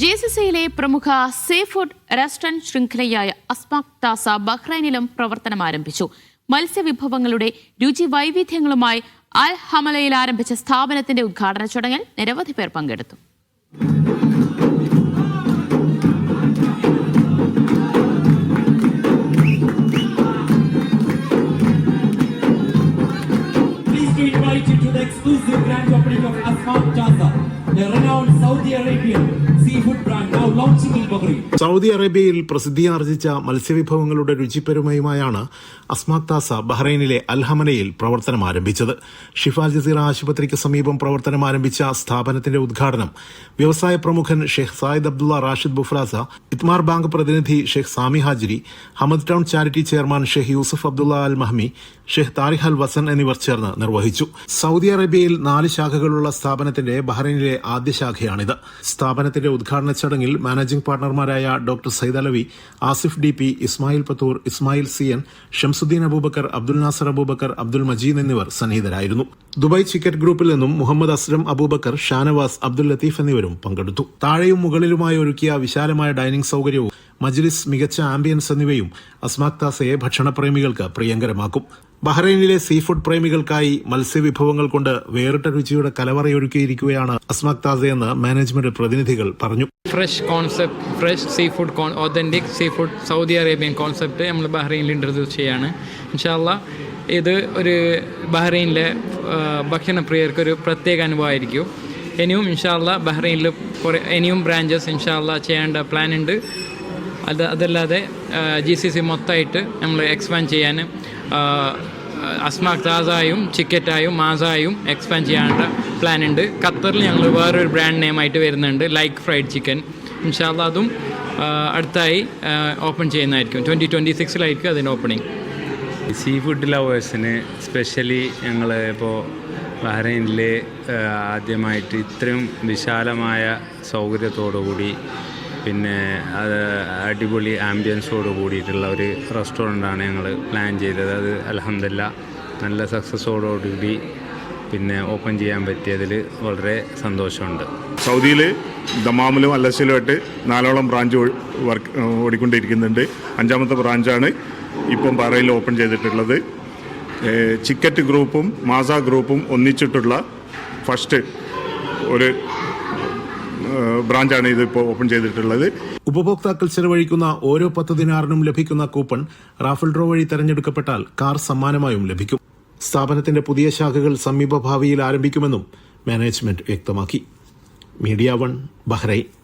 G C സിയിലെ പ്രമുഖ sea food restaurant ശൃംഖലയായ അസ്മാക് താസ ബഹ്റൈനിലും പ്രവർത്തനം ആരംഭിച്ചു. മത്സ്യവിഭവങ്ങളുടെ രുചി വൈവിധ്യങ്ങളുമായി അൽ ഹമലയിൽ ആരംഭിച്ച സ്ഥാപനത്തിന്റെ ഉദ്ഘാടന ചടങ്ങിൽ നിരവധി പേർ പങ്കെടുത്തു. Exclusive grand opening of the renowned Saudi Arabian good brand Saudi അറേബ്യയിൽ പ്രസിദ്ധിയാർജിച്ച മത്സ്യവിഭവങ്ങളുടെ രുചിപ്പെരുമയുമായാണ് അസ്മാക് താസ ബഹ്റൈനിലെ അൽഹമനയിൽ പ്രവർത്തനം ആരംഭിച്ചത്. ഷിഫാൽ ജസീറ ആശുപത്രിക്ക് സമീപം പ്രവർത്തനം ആരംഭിച്ച സ്ഥാപനത്തിന്റെ ഉദ്ഘാടനം വ്യവസായ പ്രമുഖൻ Sheikh Zayed Abdullah Rashid Bufrasa Ithmaar Bank പ്രതിനിധി Sheikh Sami Hajiri Hamad Town charity chairman Sheikh Yousuf Abdullah Al Mahmi Sheikh Tariq Al Wasan എന്നിവർ ചേർന്ന് നിർവഹിച്ചു. സൗദി അറേബ്യയിൽ നാല് ശാഖകളുള്ള സ്ഥാപനത്തിന്റെ ബഹ്റൈനിലെ ആദ്യ ശാഖയാണിത്. സ്ഥാപനത്തിന്റെ ഉദ്ഘാടന ചടങ്ങിൽ managing പാർട്ണർമാരായ doctor Syed Alavi Asif D P Ismail Pathur Ismail C N Shamsuddin Aboobacker Abdul Nasser Aboobacker Abdul Majeed എന്നിവർ സന്നിഹിതരായിരുന്നു. ദുബായ് ചിക്കറ്റ് ഗ്രൂപ്പിൽ നിന്നും മുഹമ്മദ് അസ്ലം അബൂബക്കർ ഷാനവാസ് അബ്ദുൽ ലത്തീഫ് എന്നിവരും പങ്കെടുത്തു. താഴെയും മുകളിലുമായി ഒരുക്കിയ വിശാലമായ ഡൈനിംഗ് സൗകര്യവും മജ്ലിസ് മികച്ച ആംബിയൻസ് എന്നിവയും അസ്മാക് താസയെ ഭക്ഷണപ്രേമികൾക്ക് പ്രിയങ്കരമാക്കും. ബഹ്റൈനിലെ സീ ഫുഡ് പ്രേമികൾക്കായി മത്സ്യവിഭവങ്ങൾ കൊണ്ട് വേറിട്ട രുചിയുടെ കലവറയൊരുക്കിയിരിക്കുകയാണ് അസ്മാക് താസയെന്ന് മാനേജ്മെന്റ് പ്രതിനിധികൾ പറഞ്ഞു. Fresh concept fresh sea food authentic sea food Saudi Arabian concept നമ്മൾ ബഹ്റൈനിൽ ഇൻട്രൊഡ്യൂസ് ചെയ്യാണ്. ഇൻഷാല്ല ഇത് ഒരു ബഹ്റൈനിലെ ഭക്ഷണപ്രിയർക്കൊരു പ്രത്യേക അനുഭവമായിരിക്കും. ഇനിയും ഇൻഷാല്ല ബഹ്റൈനിൽ കുറേ ഇനിയും ബ്രാഞ്ചസ് ഇൻഷാല്ല ചെയ്യേണ്ട പ്ലാൻ ഉണ്ട്. അത് അതല്ലാതെ ജി സി സി മൊത്തമായിട്ട് നമ്മൾ എക്സ്പാൻഡ് ചെയ്യാൻ അസ്മാക് താസായും ചിക്കറ്റായും മാസായും എക്സ്പാൻഡ് ചെയ്യാനുള്ള പ്ലാൻ ഉണ്ട്. ഖത്തറിൽ ഞങ്ങൾ വേറൊരു ബ്രാൻഡ് നെയിമായിട്ട് വരുന്നുണ്ട് ലൈക്ക് ഫ്രൈഡ് ചിക്കൻ ഇൻഷാല്ല അതും അടുത്തായി ഓപ്പൺ ചെയ്യുന്നതായിരിക്കും. ട്വന്റി ട്വന്റി സിക്സിലായിരിക്കും അതിന്റെ ഓപ്പണിങ് സീ ഫുഡ് ലവേഴ്സിന് സ്പെഷ്യലി ഞങ്ങൾ ഇപ്പോൾ ബഹ്റൈനിൽ ആദ്യമായിട്ട് ഇത്രയും വിശാലമായ സൗകര്യത്തോടുകൂടി പിന്നെ അത് അടിപൊളി ആംബിയൻസോട് കൂടിയിട്ടുള്ള ഒരു റെസ്റ്റോറന്റാണ് ഞങ്ങൾ പ്ലാൻ ചെയ്തത്. അത് അലഹമില്ല നല്ല സക്സസ്സോടുകൂടി പിന്നെ ഓപ്പൺ ചെയ്യാൻ പറ്റിയതിൽ വളരെ സന്തോഷമുണ്ട്. സൗദിയിൽ ദമാമിലും അല്ലസിലുമായിട്ട് നാലോളം ബ്രാഞ്ച് വർക്ക് ഓടിക്കൊണ്ടിരിക്കുന്നുണ്ട്. അഞ്ചാമത്തെ ബ്രാഞ്ചാണ് ഇപ്പം പാറയിൽ ഓപ്പൺ ചെയ്തിട്ടുള്ളത്. ചിക്കറ്റ് ഗ്രൂപ്പും മാസ ഗ്രൂപ്പും ഒന്നിച്ചിട്ടുള്ള ഫസ്റ്റ് ഒരു ബ്രാഞ്ചാണ് ഇപ്പോൾ ഓപ്പൺ ചെയ്തിട്ടുള്ളത്. ഉപഭോക്താക്കൾ ചെലവഴിക്കുന്ന ഓരോ പത്ത് ദിനാറിനും ലഭിക്കുന്ന കൂപ്പൺ റാഫൽ ഡ്രോ വഴി തെരഞ്ഞെടുക്കപ്പെട്ടാൽ കാർ സമ്മാനമായും ലഭിക്കും. സ്ഥാപനത്തിന്റെ പുതിയ ശാഖകൾ സമീപഭാവിയിൽ ആരംഭിക്കുമെന്നും മാനേജ്മെന്റ് വ്യക്തമാക്കി. Media one Bahrain.